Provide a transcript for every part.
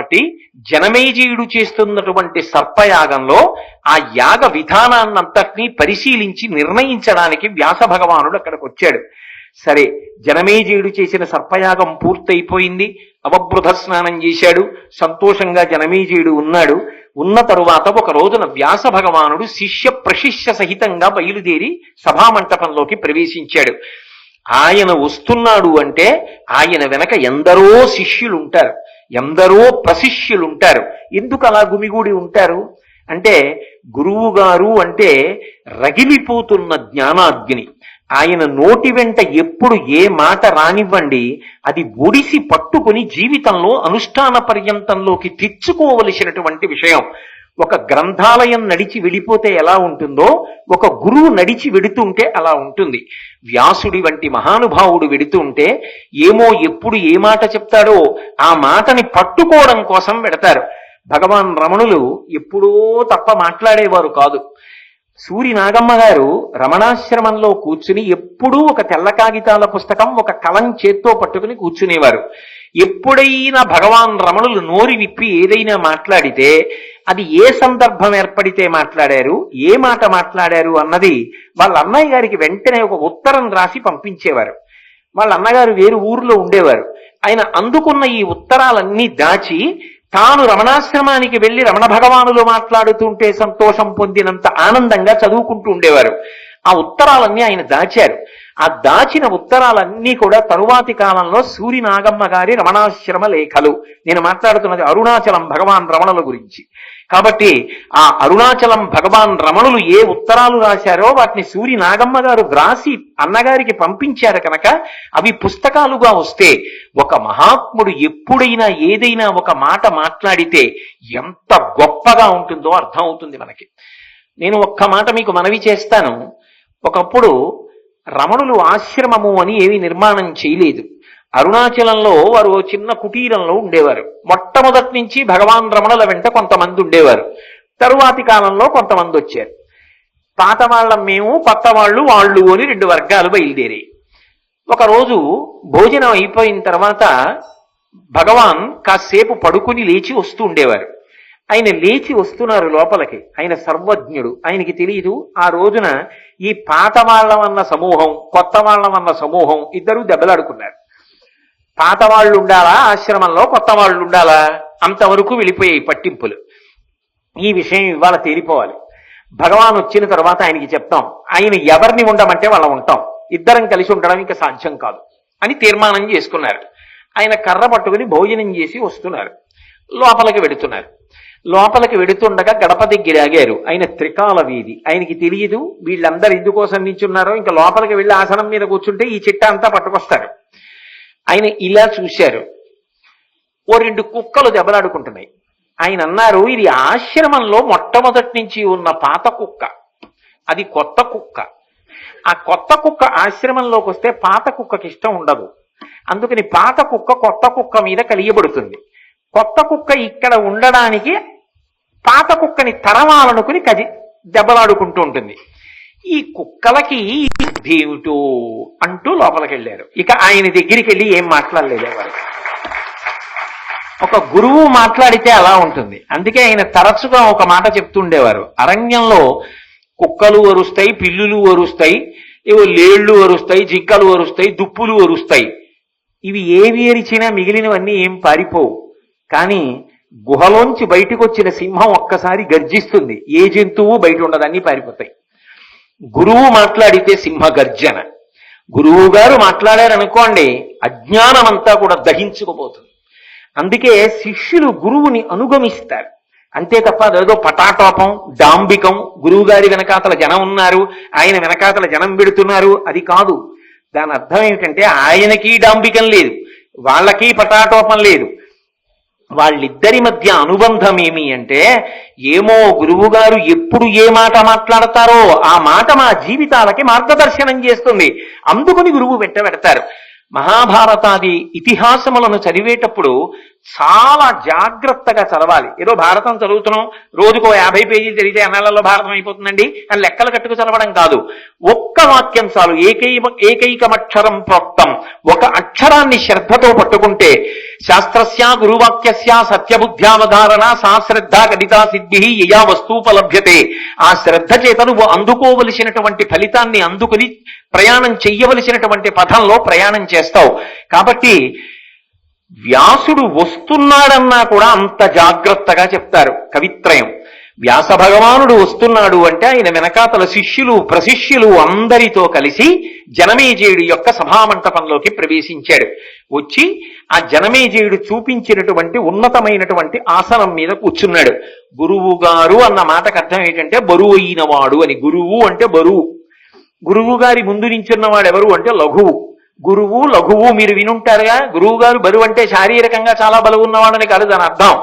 కాబట్టి జనమేజీయుడు చేస్తున్నటువంటి సర్పయాగంలో ఆ యాగ విధానాన్నంతటినీ పరిశీలించి నిర్ణయించడానికి వ్యాస భగవానుడు అక్కడికి వచ్చాడు. సరే జనమేజీయుడు చేసిన సర్పయాగం పూర్తయిపోయింది. అవబృధ స్నానం చేశాడు. సంతోషంగా జనమేజీయుడు ఉన్నాడు. ఉన్న తరువాత ఒక రోజున వ్యాస భగవానుడు శిష్య ప్రశిష్య సహితంగా బయలుదేరి సభామంటపంలోకి ప్రవేశించాడు. ఆయన వస్తున్నాడు అంటే ఆయన వెనక ఎందరో శిష్యులు ఉంటారు ఎందరో ప్రశిష్యులు ఉంటారు ఎందుకు అలా గుమిగూడి ఉంటారు? అంటే గురువు గారు అంటే రగిలిపోతున్న జ్ఞానాగ్ని. ఆయన నోటి వెంట ఎప్పుడు ఏ మాట రానివ్వండి అది ఒడిసి పట్టుకుని జీవితంలో అనుష్ఠాన పర్యంతంలోకి తెచ్చుకోవలసినటువంటి విషయం. ఒక గ్రంథాలయం నడిచి వెళ్ళిపోతే ఎలా ఉంటుందో ఒక గురువు నడిచి వెడుతుంటే అలా ఉంటుంది. వ్యాసుడి వంటి మహానుభావుడు వెడుతుంటే ఏమో ఎప్పుడు ఏ మాట చెప్తాడో ఆ మాటని పట్టుకోవడం కోసం వెడతారు. భగవాన్ రమణులు ఎప్పుడో తప్ప మాట్లాడేవారు కాదు. సూరి నాగమ్మ గారు రమణాశ్రమంలో కూర్చుని ఎప్పుడూ ఒక తెల్ల కాగితాల పుస్తకం ఒక కలం చేత్తో పట్టుకుని కూర్చునేవారు. ఎప్పుడైనా భగవాన్ రమణులు నోరి విప్పి ఏదైనా మాట్లాడితే అది ఏ సందర్భం ఏర్పడితే మాట్లాడారు ఏ మాట మాట్లాడారు అన్నది వాళ్ళ అన్నయ్య గారికి వెంటనే ఒక ఉత్తరం రాసి పంపించేవారు. వాళ్ళ అన్నగారు వేరు ఊర్లో ఉండేవారు. ఆయన అందుకున్న ఈ ఉత్తరాలన్నీ దాచి తాను రమణాశ్రమానికి వెళ్ళి రమణ భగవానులు మాట్లాడుతుంటే సంతోషం పొందినంత ఆనందంగా చదువుకుంటూ ఉండేవారు. ఆ ఉత్తరాలన్నీ ఆయన దాచారు. ఆ దాచిన ఉత్తరాలన్నీ కూడా తరువాతి కాలంలో సూరి నాగమ్మ గారి రమణాశ్రమ లేఖలు. నేను మాట్లాడుతున్నది అరుణాచలం భగవాన్ రమణుల గురించి. కాబట్టి ఆ అరుణాచలం భగవాన్ రమణులు ఏ ఉత్తరాలు రాశారో వాటిని సూరి నాగమ్మ గారు వ్రాసి అన్నగారికి పంపించారు కనుక అవి పుస్తకాలుగా వస్తే ఒక మహాత్ముడు ఎప్పుడైనా ఏదైనా ఒక మాట మాట్లాడితే ఎంత గొప్పగా ఉంటుందో అర్థం అవుతుంది మనకి. నేను ఒక్క మాట మీకు మనవి చేస్తాను. ఒకప్పుడు రమణులు ఆశ్రమము అని ఏమి నిర్మాణం చేయలేదు. అరుణాచలంలో వారు చిన్న కుటీరంలో ఉండేవారు. మొట్టమొదటి నుంచి భగవాన్ రమణుల వెంట కొంతమంది ఉండేవారు. తరువాతి కాలంలో కొంతమంది వచ్చారు. పాత వాళ్ళం మేము కొత్త వాళ్ళు వాళ్ళు అని రెండు వర్గాలు బయలుదేరాయి. ఒకరోజు భోజనం అయిపోయిన తర్వాత భగవాన్ కాసేపు పడుకుని లేచి వస్తూ ఉండేవారు. ఆయన లేచి వస్తున్నారు లోపలికి. ఆయన సర్వజ్ఞుడు. ఆయనకి తెలియదు ఆ రోజున ఈ పాత వాళ్ళం అన్న సమూహం కొత్త వాళ్ళం అన్న సమూహం ఇద్దరు దెబ్బలాడుకున్నారు. పాత వాళ్ళు ఉండాలా? ఆశ్రమంలో కొత్త వాళ్ళు ఉండాలా? అంతవరకు వెళ్ళిపోయాయి పట్టింపులు. ఈ విషయం ఇవాళ తేలిపోవాలి. భగవాన్ వచ్చిన తర్వాత ఆయనకి చెప్తాం ఆయన ఎవరిని ఉండమంటే వాళ్ళ ఉంటాం. ఇద్దరం కలిసి ఉండడం ఇంకా సాధ్యం కాదు అని తీర్మానం చేసుకున్నారు. ఆయన కర్ర పట్టుకుని భోజనం చేసి వస్తున్నారు. లోపలికి వెడుతున్నారు లోపలికి వెడుతుండగా గడప దగ్గర ఆగారు. ఆయన త్రికాల వీధి. ఆయనకి తెలియదు వీళ్ళందరూ ఎందుకోసం నించున్నారో. ఇంకా లోపలికి వెళ్ళి ఆసనం మీద కూర్చుంటే ఈ చిట్ట అంతా పట్టుకొస్తారు. ఆయన ఇలా చూశారు. ఓ రెండు కుక్కలు దెబ్బలాడుకుంటున్నాయి. ఆయన అన్నారు ఇది ఆశ్రమంలో మొట్టమొదటి నుంచి ఉన్న పాత కుక్క. అది కొత్త కుక్క. ఆ కొత్త కుక్క ఆశ్రమంలోకి వస్తే పాత కుక్కకి ఇష్టం ఉండదు. అందుకని పాత కుక్క కొత్త కుక్క మీద కలియబడుతుంది. కొత్త కుక్క ఇక్కడ ఉండడానికి పాత కుక్కని తరమాలనుకుని కది దెబ్బలాడుకుంటూ ఉంటుంది. ఈ కుక్కలకి దేవుటో అంటూ లోపలికి వెళ్ళారు. ఇక ఆయన దగ్గరికి వెళ్ళి ఏం మాట్లాడలేదు ఎవరు. ఒక గురువు మాట్లాడితే అలా ఉంటుంది. అందుకే ఆయన తరచుగా ఒక మాట చెప్తుండేవారు అరణ్యంలో కుక్కలు వరుస్తాయి పిల్లులు వరుస్తాయి ఏవో లేళ్ళు వరుస్తాయి జింకలు వరుస్తాయి దుప్పులు వరుస్తాయి ఇవి ఏవి ఎరిచినా మిగిలినవన్నీ ఏం పారిపోవు. కానీ గుహలోంచి బయటకు వచ్చిన సింహం ఒక్కసారి గర్జిస్తుంది. ఏ జంతువు బయట ఉండదాన్ని పారిపోతాయి. గురువు మాట్లాడితే సింహ గర్జన. గురువు గారు మాట్లాడారనుకోండి అజ్ఞానం అంతా కూడా దహించుకుపోతుంది. అందుకే శిష్యులు గురువుని అనుగమిస్తారు. అంతే తప్ప అదేదో పటాటోపం డాంబికం గురువు గారి వెనకాతల జనం ఉన్నారు ఆయన వెనకాతల జనం పెడుతున్నారు అది కాదు. దాని అర్థం ఏమిటంటే ఆయనకి డాంబికం లేదు వాళ్ళకి పటాటోపం లేదు. వాళ్ళిద్దరి మధ్య అనుబంధం ఏమి అంటే ఏమో గురువుగారు ఎప్పుడు ఏ మాట మాట్లాడతారో ఆ మాట మా జీవితాలకి మార్గదర్శనం చేస్తుంది. అందుకుని గురువు వెంట పెడతారు. మహాభారతాది ఇతిహాసములను చదివేటప్పుడు చాలా జాగ్రత్తగా చదవాలి. ఏదో భారతం చదువుతున్నాం రోజుకో యాభై పేజీలు చదివితే అన్నాళ్ళలో భారతం అయిపోతుందండి? అని లెక్కలు కట్టుకు చదవడం కాదు. ఒక్క వాక్యం చాలు ఏకై ఏకైకమక్షరం ప్రోక్తం. ఒక అక్షరాన్ని శ్రద్ధతో పట్టుకుంటే శాస్త్రస్య గురువాక్యస్య సత్యబుద్ధ్యావధారణ సా శ్రద్ధ గణితా సిద్ధి యయా వస్తూపలభ్యతే ఆ శ్రద్ధ చేత నువ్వు అందుకోవలసినటువంటి ఫలితాన్ని అందుకుని ప్రయాణం చెయ్యవలసినటువంటి పథంలో ప్రయాణం చేస్తావు. కాబట్టి వ్యాసుడు వస్తున్నాడన్నా కూడా అంత జాగ్రత్తగా చెప్తారు కవిత్రయం. వ్యాస భగవానుడు వస్తున్నాడు అంటే ఆయన వెనకాతల శిష్యులు ప్రశిష్యులు అందరితో కలిసి జనమేజయుడి యొక్క సభామంటపంలోకి ప్రవేశించాడు. వచ్చి ఆ జనమేజయుడు చూపించినటువంటి ఉన్నతమైనటువంటి ఆసనం మీద కూర్చున్నాడు. గురువు గారు అన్న మాటకు అర్థం ఏంటంటే బరువు అయినవాడు అని. గురువు అంటే బరువు. గురువు గారి ముందు నించున్నవాడు ఎవరు అంటే లఘువు. గురువు లఘువు మీరు వినుంటారుగా? గురువు గారు బరువు అంటే శారీరకంగా చాలా బరువు ఉన్నవాడని కాదు దాని అర్థం.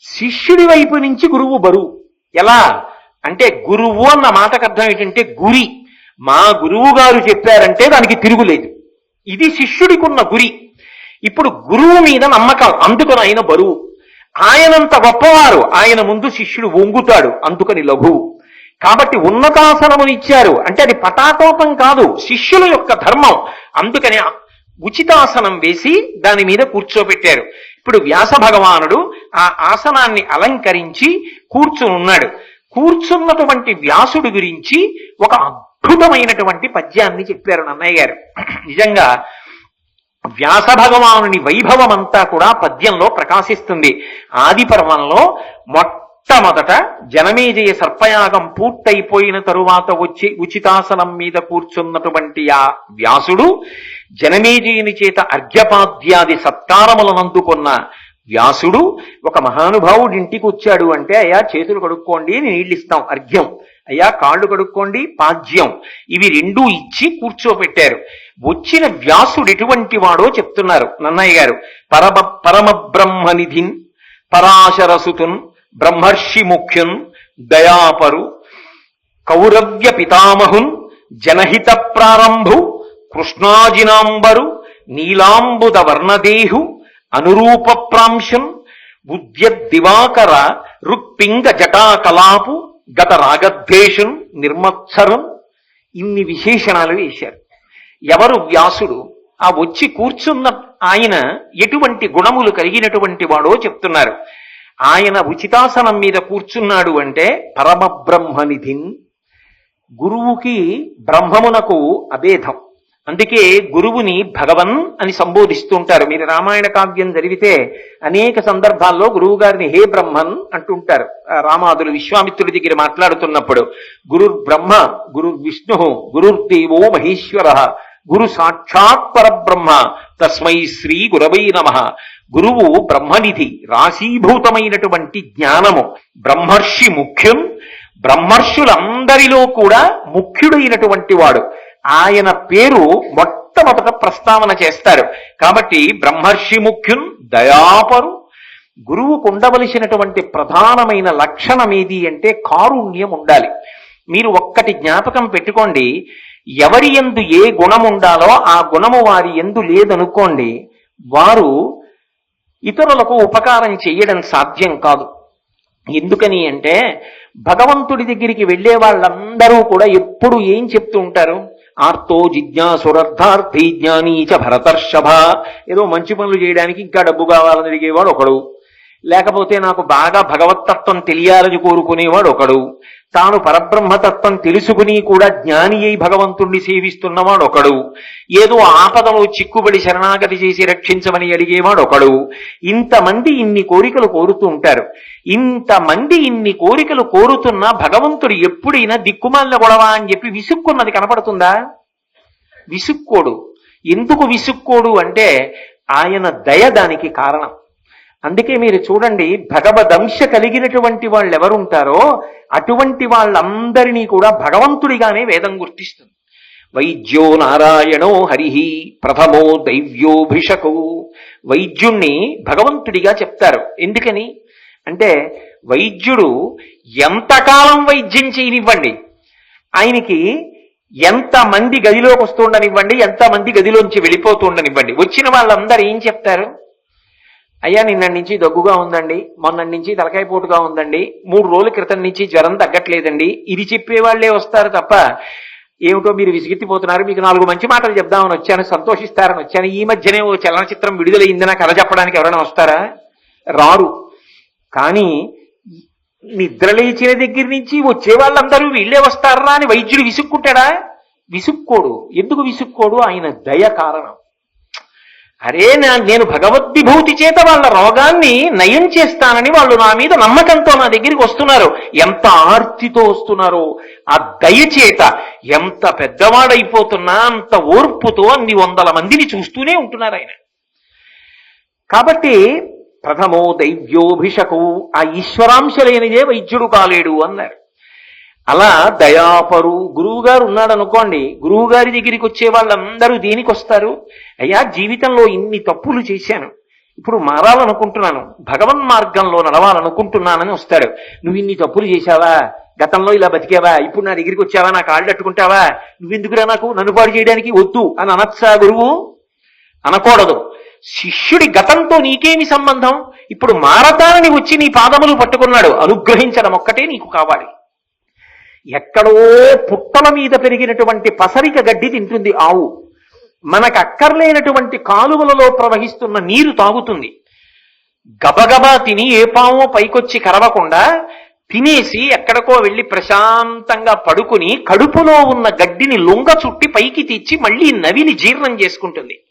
శిష్యుడి వైపు నుంచి గురువు బరువు. ఎలా? అంటే గురువు అన్న మాటకు అర్థం ఏంటంటే గురి. మా గురువు గారు చెప్పారంటే దానికి తిరుగులేదు ఇది శిష్యుడికి ఉన్న గురి. ఇప్పుడు గురువు మీద నమ్మకం. అందుకని ఆయన బరువు. ఆయనంత గొప్పవారు. ఆయన ముందు శిష్యుడు వంగుతాడు. అందుకని లఘువు. కాబట్టి ఉన్నతాసనము ఇచ్చారు. అంటే అది పటాకోపం కాదు శిష్యుల యొక్క ధర్మం. అందుకని ఉచితాసనం వేసి దాని మీద కూర్చోబెట్టారు. ఇప్పుడు వ్యాస భగవానుడు ఆ ఆసనాన్ని అలంకరించి కూర్చుని ఉన్నాడు కూర్చున్నటువంటి వ్యాసుడు గురించి ఒక అద్భుతమైనటువంటి పద్యాన్ని చెప్పారు నన్నయ్య గారు. నిజంగా వ్యాస భగవానుని వైభవం అంతా కూడా పద్యంలో ప్రకాశిస్తుంది. ఆది పర్వంలో మొట్టమొదట జనమేజయ సర్పయాగం పూర్తయిపోయిన తరువాత వచ్చి ఉచితాసనం మీద కూర్చున్నటువంటి ఆ వ్యాసుడు జనమేజయుని చేత అర్ఘ్యపాద్యాది సత్కారములను అందుకున్న వ్యాసుడు ఒక మహానుభావుడి ఇంటికి వచ్చాడు అంటే అయ్యా చేతులు కడుక్కోండి నీళ్ళు ఇస్తాం అర్ఘ్యం. అయ్యా కాళ్ళు కడుక్కోండి పాద్యం. ఇవి రెండూ ఇచ్చి కూర్చోపెట్టారు. వచ్చిన వ్యాసుడు ఎటువంటి వాడో చెప్తున్నారు నన్నయ్య గారు. పరమ పరమ బ్రహ్మనిధిన్ పరాశరసుతున్ బ్రహ్మర్షి ముఖ్యున్ దయాపరు కౌరవ్య పితామహున్ జనహిత ప్రారంభు కృష్ణాజినాంబరు నీలాంబుద వర్ణదేహు అనురూప ప్రాంశం ఉద్య దివాకర రుక్పింగ జటాకలాపు గత రాగద్వేషున్ నిర్మత్సరం ఇన్ని విశేషణాలు వేశారు. ఎవరు వ్యాసుడు? ఆ వచ్చి కూర్చున్న ఆయన ఎటువంటి గుణములు కలిగినటువంటి వాడో చెప్తున్నారు. ఆయన ఉచితాసనం మీద కూర్చున్నాడు అంటే పరమబ్రహ్మనిధిన్. గురువుకి బ్రహ్మమునకు అభేదం. అందుకే గురువుని భగవన్ అని సంబోధిస్తుంటారు. మీరు రామాయణ కావ్యం జరిగితే అనేక సందర్భాల్లో గురువు గారిని హే బ్రహ్మన్ అంటుంటారు. రామాదులు విశ్వామిత్రుడి దగ్గర మాట్లాడుతున్నప్పుడు గురుర్ బ్రహ్మ గురు విష్ణు గురుర్దేవో మహేశ్వర గురు సాక్షాత్ పరబ్రహ్మ తస్మై శ్రీ గురవై నమ. గురువు బ్రహ్మనిధి రాశీభూతమైనటువంటి జ్ఞానము బ్రహ్మర్షి ముఖ్యం. బ్రహ్మర్షులందరిలో కూడా ముఖ్యుడైనటువంటి వాడు. ఆయన పేరు మొట్టమొదట ప్రస్తావన చేస్తారు. కాబట్టి బ్రహ్మర్షి ముఖ్యున్ దయాపరు. గురువుకు ఉండవలసినటువంటి ప్రధానమైన లక్షణం ఏది అంటే కారుణ్యం ఉండాలి. మీరు ఒక్కటి జ్ఞాపకం పెట్టుకోండి ఎవరి ఎందు ఏ గుణం ఉండాలో ఆ గుణము వారి ఎందు లేదనుకోండి వారు ఇతరులకు ఉపకారం చేయడం సాధ్యం కాదు. ఎందుకని అంటే భగవంతుడి దగ్గరికి వెళ్ళే వాళ్ళందరూ కూడా ఎప్పుడు ఏం చెప్తూ ఉంటారు? ఆర్తో జిజ్ఞాసురర్థార్థి జ్ఞానీచ భరతర్షభ. ఏదో మంచి పనులు చేయడానికి ఇంకా డబ్బు కావాలని అడిగేవాడు ఒకడు. లేకపోతే నాకు బాగా భగవత్తత్వం తెలియాలని కోరుకునేవాడు ఒకడు. తాను పరబ్రహ్మతత్వం తెలుసుకుని కూడా జ్ఞాని అయి భగవంతుణ్ణి సేవిస్తున్నవాడు ఒకడు. ఏదో ఆపదలో చిక్కుబడి శరణాగతి చేసి రక్షించమని అడిగేవాడు ఒకడు. ఇంతమంది ఇన్ని కోరికలు కోరుతూ ఉంటారు. ఇంతమంది ఇన్ని కోరికలు కోరుతున్నా భగవంతుడు ఎప్పుడైనా దిక్కుమాలిన గొడవ అని చెప్పి విసుక్కున్నది కనపడుతుందా? విసుక్కోడు. ఎందుకు విసుక్కోడు అంటే ఆయన దయ దానికి కారణం. అందుకే మీరు చూడండి భగవదంశ కలిగినటువంటి వాళ్ళు ఎవరుంటారో అటువంటి వాళ్ళందరినీ కూడా భగవంతుడిగానే వేదం గుర్తిస్తుంది. వైద్యో నారాయణో హరిహి ప్రథమో దైవ్యోభిషకు. వైద్యుణ్ణి భగవంతుడిగా చెప్తారు. ఎందుకని? అంటే వైద్యుడు ఎంతకాలం వైద్యం చేయనివ్వండి. ఆయనకి ఎంత మంది గదిలోకి వస్తుండనివ్వండి ఎంత మంది గదిలోంచి వెళ్ళిపోతూ ఉండనివ్వండి. వచ్చిన వాళ్ళందరూ ఏం చెప్తారు? అయ్యా నిన్నటి నుంచి దగ్గుగా ఉందండి. మొన్నటి నుంచి తలకాయ పోటుగా ఉందండి. మూడు రోజుల క్రితం నుంచి జ్వరం తగ్గట్లేదండి. ఇది చెప్పేవాళ్ళే వస్తారు తప్ప ఏమిటో మీరు విసిగెత్తిపోతున్నారు. మీకు నాలుగు మంచి మాటలు చెప్దామని వచ్చాను సంతోషిస్తారని వచ్చాను. ఈ మధ్యనే ఓ చలనచిత్రం విడుదలైంది నా కథ చెప్పడానికి ఎవరైనా వస్తారా? రారు. కానీ నిద్రలేచిన దగ్గర నుంచి వచ్చే వాళ్ళందరూ వీళ్ళే వస్తారా అని వైద్యుడు విసుక్కుంటాడా? విసుక్కోడు. ఎందుకు విసుక్కోడు? ఆయన దయ కారణం. అరే నా- నేను భగవద్విభూతి చేత వాళ్ళ రోగాన్ని నయం చేస్తానని వాళ్ళు నా మీద నమ్మకంతో నా దగ్గరికి వస్తున్నారు. ఎంత ఆర్తితో వస్తున్నారో. ఆ దయ చేత ఎంత పెద్దవాడైపోతున్నా అంత ఓర్పుతో అన్ని వందల మందిని చూస్తూనే ఉంటున్నారు ఆయన. కాబట్టి ప్రథమో దైవ్యోభిషకు ఆ ఈశ్వరాంశ లేనిదే వైద్యుడు కాలేడు అన్నారు. అలా దయాపరు గురువు గారు ఉన్నాడు అనుకోండి గురువు గారి దగ్గరికి వచ్చే వాళ్ళందరూ దేనికి వస్తారు అయ్యా జీవితంలో ఇన్ని తప్పులు చేశాను. ఇప్పుడు మారాలనుకుంటున్నాను. భగవన్ మార్గంలో నడవాలనుకుంటున్నానని వస్తాడు నువ్వు ఇన్ని తప్పులు చేశావా? గతంలో ఇలా బతికావా? ఇప్పుడు నా దగ్గరికి వచ్చావా? నా కాళ్ళు అట్టుకుంటావా? నువ్వెందుకురా నాకు? నన్ను పాడు చేయడానికి వద్దు అని అనొచ్చా గురువు? అనకూడదు. శిష్యుడి గతంతో నీకేమి సంబంధం? ఇప్పుడు మారతానని వచ్చి నీ పాదములు పట్టుకున్నాడు. అనుగ్రహించడం ఒక్కటే నీకు కావాలి. ఎక్కడో పుట్టల మీద పెరిగినటువంటి పసరిక గడ్డి తింటుంది ఆవు. మనకు అక్కర్లేనటువంటి కాలువలలో ప్రవహిస్తున్న నీరు తాగుతుంది. గబగబా తిని ఏ పామో పైకొచ్చి కరవకుండా తినేసి ఎక్కడికో వెళ్ళి ప్రశాంతంగా పడుకుని కడుపులో ఉన్న గడ్డిని లొంగ చుట్టి పైకి తెచ్చి మళ్ళీ నవిలి జీర్ణం చేసుకుంటుంది.